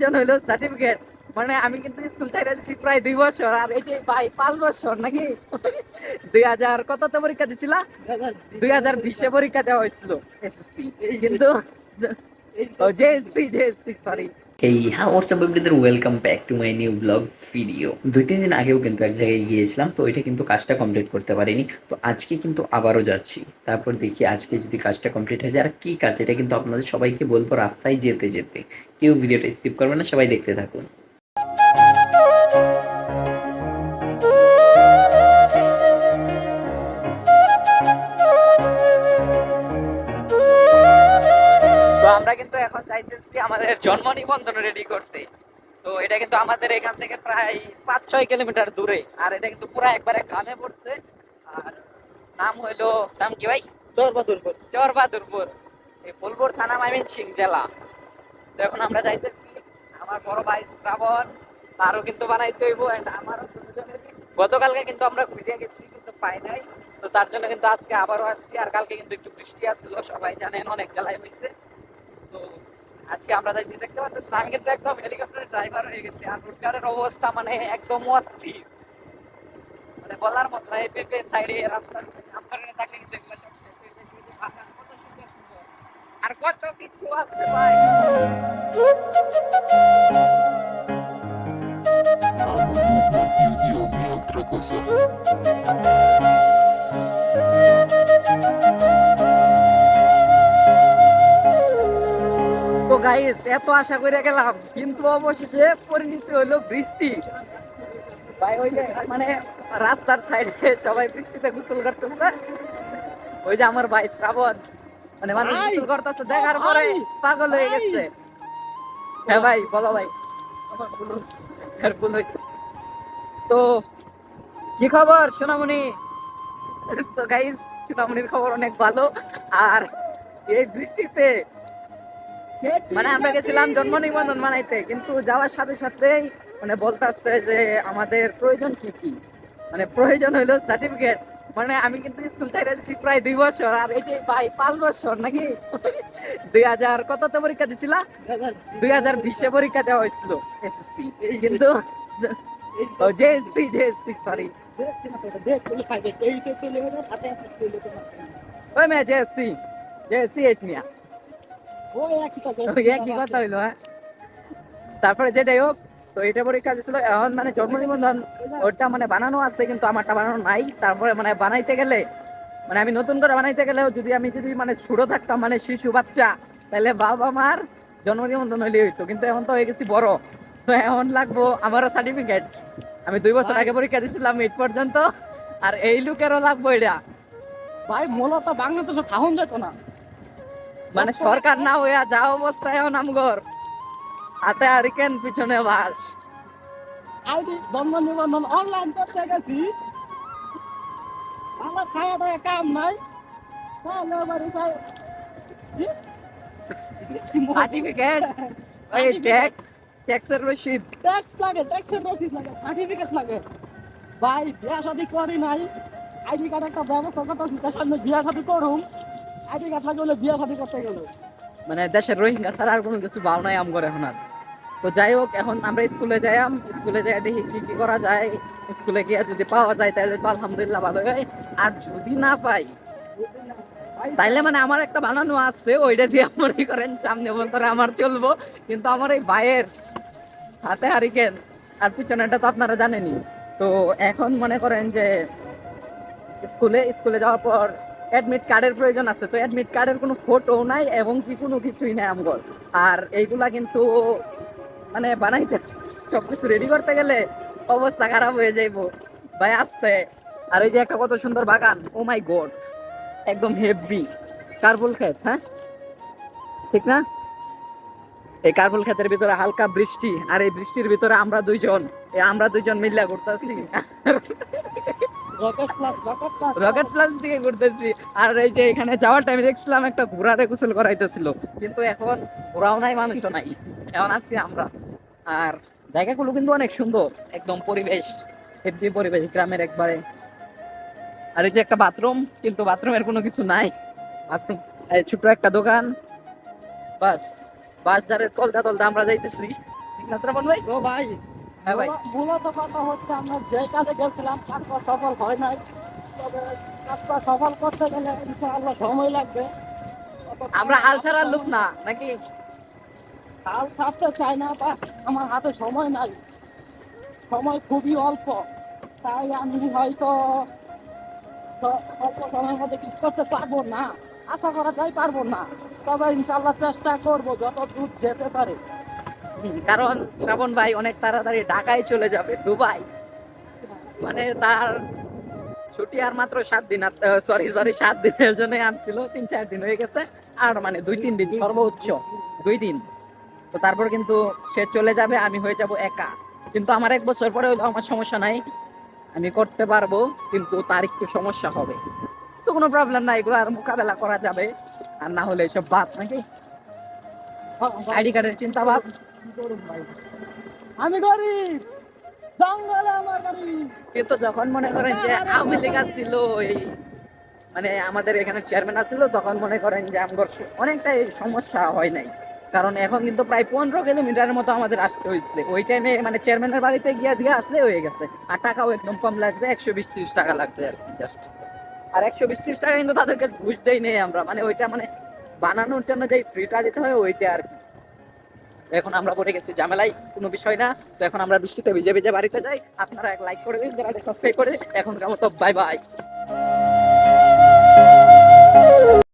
জন হইল সার্টিফিকেট মানে আমি কিন্তু স্কুল ছাড়া দিছি প্রায় দুই বছর। আর এই যে ভাই পাঁচ বছর নাকি? দুই হাজার কততে পরীক্ষা দিছিলা? দুই হাজার বিশে পরীক্ষা দেওয়া হয়েছিল। এসএসসি কিন্তু জেএসসি জেএসসি সরি এই হ্যাঁ WhatsApp এভরিদের welcome back to my new blog video দুই, তিন দিন আগেও কিন্তু এক জায়গায় গিয়েছিলাম, তো ওইটা কিন্তু কাজটা কমপ্লিট করতে পারিনি। তো আজকে কিন্তু আবারও যাচ্ছি। তারপর দেখি আজকে যদি কাজটা কমপ্লিট হয়ে যায়, আর কী কাজ? এটা কিন্তু আপনাদের সবাইকে বলব, রাস্তায় যেতে যেতে। কেউ ভিডিওটা স্কিপ করবে না, সবাই দেখতে থাকুন। আমরা কিন্তু এখন চাইতেছি আমাদের জন্ম নিবন্ধন রেডি করতে। তো এটা কিন্তু আমাদের এখান থেকে প্রায় পাঁচ ছয় কিলোমিটার দূরে। আর এটা কিন্তু পুরো একবারে গ্রামে পড়ছে। আর নাম হইল নাম কি ভাই? চরবাদুরপুর। এই ফুলপুর থানা মাইমিন সিং জেলা। তো এখন আমরা যাইতেছি আমার বড় ভাই শ্রাবণ। তারও কিন্তু বানাইতে হইব আমারও গতকালকে কিন্তু আমরা ঘুরে গেছি কিন্তু পাই নাই। তো তার জন্য কিন্তু আজকে আবারও আসছি। আর কালকে কিন্তু একটু বৃষ্টি আসছিল সবাই জানেন অনেক জেলায় হয়েছে আজকে আমরা যাই দেখতে পাচ্ছি আমি কিন্তু একদম হেলিকপ্টারের ড্রাইভার হয়ে গেছি। আর রোডগার্ডের অবস্থা মানে একদম অস্থির। মানে বলার মতো এই পেঁপে সাইডে রাস্তার সামনে থাকলে কিন্তু এগুলো সব কত সুন্দর সুন্দর। আর কত কিছু আছে ভাই। গাইস এত আশা করে গেলাম কিন্তু অবশেষে পরিণতি হলো বৃষ্টি। ভাই ওই যে মানে রাস্তার সাইডে সবাই বৃষ্টিতে গোসল করতেছে ওই যে আমার ভাই শ্রাবণ মানে মানুষ গোসল করতেছে দেখার পরে পাগল হয়ে গেছে। হ্যাঁ ভাই বলো ভাই। আমার ভুল হয়েছে। তো কি খবর সোনামণি? তো গাইস সোনামণির খবর অনেক ভালো। আর এই বৃষ্টিতে মানে আমরা গেছিলাম জন্ম নিবন্ধন বানাইতে কিন্তু যাওয়ার সাথে সাথেই মানে বলতেছে যে আমাদের প্রয়োজন কি কি? মানে প্রয়োজন হইল সার্টিফিকেট মানে আমি কিন্তু স্কুল চাইরা দিছি প্রায় দুই বছর, আর এই যে ভাই পাঁচ বছর নাকি? দুই হাজার কততে পরীক্ষা দিছিলা? দুই হাজার বিশে পরীক্ষা দেওয়া হয়েছিল এসএসসি কিন্তু জেএসসি জেএসসি সরি ওই মেয়ে জেএসসি জেএসসি এইট মিয়া একই কথা হইল হ্যাঁ। তারপরে যেটাই হোক তো এটা পরীক্ষা দিছিল এখন মানে জন্ম নিবন্ধন মানে বানানো আছে কিন্তু আমারটা বানানো নাই। তারপরে মানে বানাইতে গেলে মানে আমি নতুন করে বানাইতে গেলেও যদি আমি যদি মানে ছোট থাকতাম মানে শিশু বাচ্চা তাহলে বাবা মার জন্ম নিবন্ধন হইলে হইতো। কিন্তু এখন তো হয়ে গেছি বড়। তো এখন লাগবো আমারও সার্টিফিকেট আমি দুই বছর আগে পরীক্ষা দিছিলাম এইট পর্যন্ত আর এই লোকেরও লাগবো এটা। ভাই মূলত বাংলাদেশে খাওন যেত না। মানে সরকার না হইয়া যা অবস্থা এখন আমগর হাতে হারিকেন পিছনে বাস? আইডি জন্ম নিবন্ধন অনলাইন করতে গেছি। আমার খাওয়া দাওয়া কাম নাই। তাহলে বাড়ি যাই সার্টিফিকেট ওই ট্যাক্স ট্যাক্সের রসিদ। ট্যাক্স লাগে ট্যাক্সের রসিদ লাগে সার্টিফিকেট লাগে। ভাই বিয়া শাদি করি নাই। আইডি কার্ড একটা ব্যবস্থা করতেছি তার সামনে বিয়া শাদি করুম। বিয়া করতে গেল। মানে দেশের রোহিঙ্গা ছাড়া আর কোনো কিছু ভাও নাই আমগর এখন আর। তো যাই হোক, এখন আমরা স্কুলে যাইয়াম, স্কুলে যাই দেখি কি কি করা যায়। স্কুলে গিয়ে যদি পাওয়া যায় তাহলে তো আলহামদুলিল্লাহ ভালো হয়। আর যদি না পাই, তাইলে মানে আমার একটা বানানো আছে, ওইটা দিয়ে মনে করেন সামনে বছরে আমার চলবো। কিন্তু আমার এই ভাইয়ের হাতে হারিকেন, আর পিছনেটা তো আপনারা জানেনই। তো এখন মনে করেন যে, স্কুলে স্কুলে যাওয়ার পর অ্যাডমিট কার্ডের প্রয়োজন আছে, তো অ্যাডমিট কার্ডের কোনো ফটো নাই এবং কি কোনো কিছুই নাই আমগর আর এইগুলা কিন্তু মানে বানাইতে সব কিছু রেডি করতে গেলে অবস্থা খারাপ হয়ে যাইবো। ভাই, আসতে। আর এই যে একটা কত সুন্দর বাগান ও মাই গড একদম হেভি কার্বুল ক্ষেত হ্যাঁ? ঠিক না? এই কার্বুল ক্ষেতের ভিতরে হালকা বৃষ্টি, আর এই বৃষ্টির ভিতরে আমরা দুইজন আমরা দুইজন মিল্লা করতেছি রকেট প্লাস দিকে ঘুরতেছি। আর এই যে এখানে যাওয়ার টাইমে দেখছিলাম একটা ঘোড়ারে গোসল করাইতেছিল। কিন্তু এখন ঘোড়াও নাই মানুষও নাই। এখন আছি আমরা। আর জায়গাগুলো কিন্তু অনেক সুন্দর একদম পরিবেশ হেভি পরিবেশ গ্রামের একবারে। আর এই যে একটা বাথরুম কিন্তু বাথরুমের কোনো কিছু নাই। বাথরুম ছোট্ট একটা দোকান। বাস যারের তলদা তলদা আমরা যাইতেছি। ঠিক না ভাই? তো ভাই। মূলত কথা হচ্ছে আমরা যে কাজে গেছিলাম কাজটা সফল হয় নাই। তবে কাজটা সফল করতে গেলে ইনশাআল্লাহ সময় লাগবে। আমরা হাল ছাড়ার লোক না নাকি? হাল ছাড়তে চাই না বা আমার হাতে সময় নাই। সময় খুবই অল্প। তাই আমি হয়তো অল্প সময়ের মধ্যে কিছু করতে পারব না। আশা করা যায় পারব না। তবে ইনশাআল্লাহ চেষ্টা করব যত দূর যেতে পারে। কারণ শ্রাবণ ভাই অনেক তাড়াতাড়ি ঢাকায় চলে যাবে, দুবাই। মানে তার ছুটি আর মাত্র সাত দিন সরি সরি সাত দিনের জন্য আনছিল, তিন চার দিন হয়ে গেছে। আর মানে দুই, তিন দিন, সর্বোচ্চ দুই দিন। তো তারপর কিন্তু সে চলে যাবে, আমি হয়ে যাব একা। কিন্তু আমার এক বছর পরে আমার সমস্যা নাই। আমি করতে পারব, কিন্তু তার একটু সমস্যা হবে। তো কোনো প্রবলেম নাই এগুলো আর মোকাবেলা করা যাবে। আর না হলে এসব বাদ নাকি? আইডি কার্ডের চিন্তা বাদ আমি গরিব। জঙ্গলে আমার বাড়ি। যখন মনে করেন যে ছিল মানে আমাদের এখানে চেয়ারম্যান আছিল তখন মনে করেন যে আমার অনেকটাই সমস্যা হয় নাই। কারণ এখন কিন্তু প্রায় পনেরো কিলোমিটারের মতো আমাদের আসতে হয়েছে। ওই টাইমে মানে চেয়ারম্যানের বাড়িতে গিয়ে দিয়ে আসলে হয়ে গেছে। আর টাকাও একদম কম লাগবে, একশো বিশ ত্রিশ টাকা লাগবে আর কি জাস্ট আর একশো বিশ ত্রিশ টাকা কিন্তু তাদেরকে ঘুষ নেই আমরা। মানে ওইটা মানে বানানোর জন্য যে ফ্রিটা দিতে হয়, ওইটা আর কি। এখন আমরা পড়ে গেছি ঝামেলায় কোনো বিষয় না। তো এখন আমরা বৃষ্টিতে ভিজে ভিজে বাড়িতে যাই। আপনারা এক লাইক করে দিন, যারা সাবস্ক্রাইব করে দিন। কেমন মতো বাই বাই